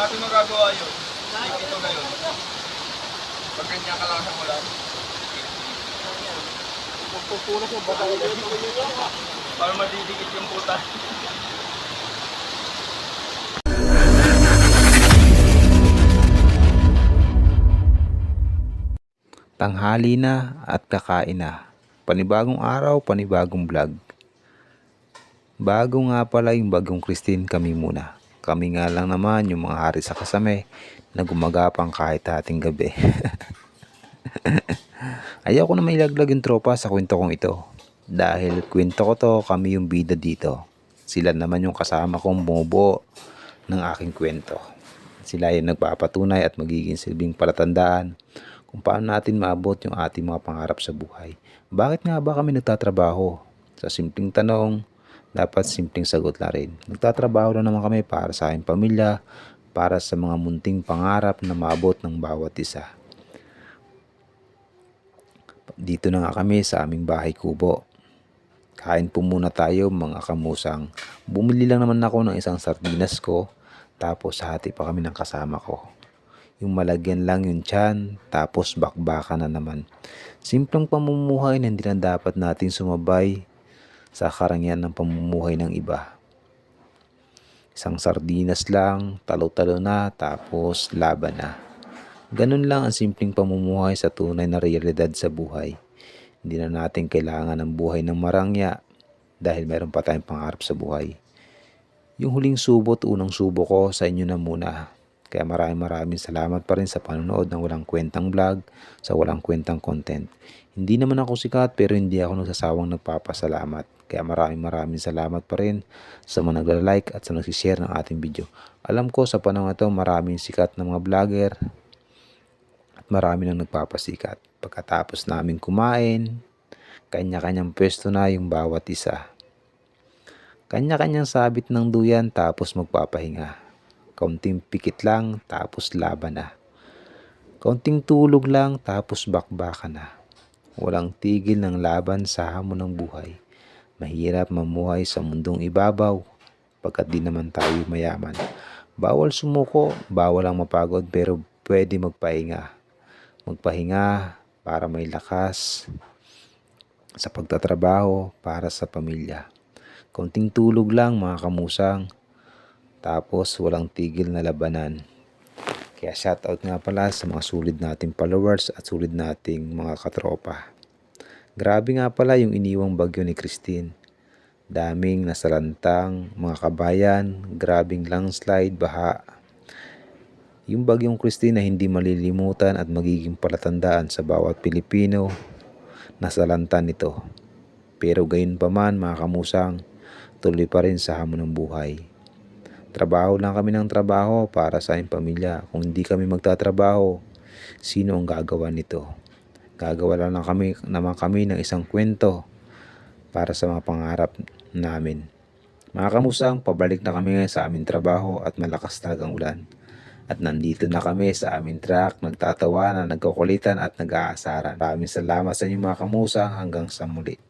Dati magagawa yun. Ito ngayon. Pag ganyan ka lang sa mulan. Pupunas mo, baka Para madidikit yung puta. Tanghali na at kakain na. Panibagong araw, panibagong vlog. Bago nga pala yung bagong Christine kami muna. Kami nga lang naman yung mga hari sa kasame na gumagapang kahit ating gabi. Ayaw ko na mailaglag yung tropa sa kwento kong ito. Dahil kwento ko to, kami yung bida dito. Sila naman yung kasama kong bumubuo ng aking kwento. Sila yung nagpapatunay at magiging silbing palatandaan kung paano natin maabot yung ating mga pangarap sa buhay. Bakit nga ba kami nagtatrabaho? Sa simpleng tanong, dapat simpleng sagot na rin. Nagtatrabaho na naman kami para sa aming pamilya, para sa mga munting pangarap na maabot ng bawat isa. Dito na nga kami sa aming bahay kubo. Kain po muna tayo mga kamusang. Bumili lang naman ako ng isang sardinas ko, tapos hati pa kami ng kasama ko. Yung malagyan lang yung tiyan, tapos bakbaka na naman. Simpleng pamumuhay na hindi na dapat natin sumabay sa karangyaan ng pamumuhay ng iba. Isang sardinas lang, talo-talo na, tapos laban na. Ganun lang ang simpleng pamumuhay sa tunay na realidad sa buhay. Hindi na natin kailangan ng buhay ng marangya dahil meron pa tayong pangarap sa buhay. Yung huling subot, unang subo ko sa inyo na muna. Kaya maraming maraming salamat pa rin sa panonood ng walang kwentang vlog, sa walang kwentang content. Hindi naman ako sikat pero hindi ako nagsasawang nagpapasalamat. Kaya maraming maraming salamat pa rin sa mga nagla-like at sa nagsishare ng ating video. Alam ko sa panahon ito maraming sikat na mga vlogger at marami nang nagpapasikat. Pagkatapos namin kumain, kanya-kanyang pwesto na yung bawat isa. Kanya-kanyang sabit ng duyan tapos magpapahinga. Kaunting pikit lang tapos laban na. Kaunting tulog lang tapos bakbaka na. Walang tigil ng laban sa hamon ng buhay. Mahirap mamuhay sa mundong ibabaw pagkat di naman tayo mayaman. Bawal sumuko, bawal ang mapagod pero pwede magpahinga. Magpahinga para may lakas sa pagtatrabaho para sa pamilya. Konting tulog lang mga kamusang. Tapos walang tigil na labanan. Kaya shoutout nga pala sa mga sulit nating followers at sulit nating mga katropa. Grabe nga pala yung iniwang bagyo ni Christine. Daming nasalantang mga kabayan, grabing landslide, baha. Yung bagyong Christine na hindi malilimutan at magiging palatandaan sa bawat Pilipino nasalanta nito. Pero gayon pa man mga kamusang, tuloy pa rin sa hamon ng buhay. Trabaho lang kami ng trabaho para sa aming pamilya. Kung hindi kami magtatrabaho, sino ang gagawa nito? Gagawa lang, lang kami, naman kami ng isang kwento para sa mga pangarap namin. Mga kamusang, pabalik na kami sa aming trabaho at malakas talagang ulan. At nandito na kami sa aming truck, nagtatawanan, nagkukulitan at nag-aasaran. Maraming salamat sa inyo mga kamusang hanggang sa muli.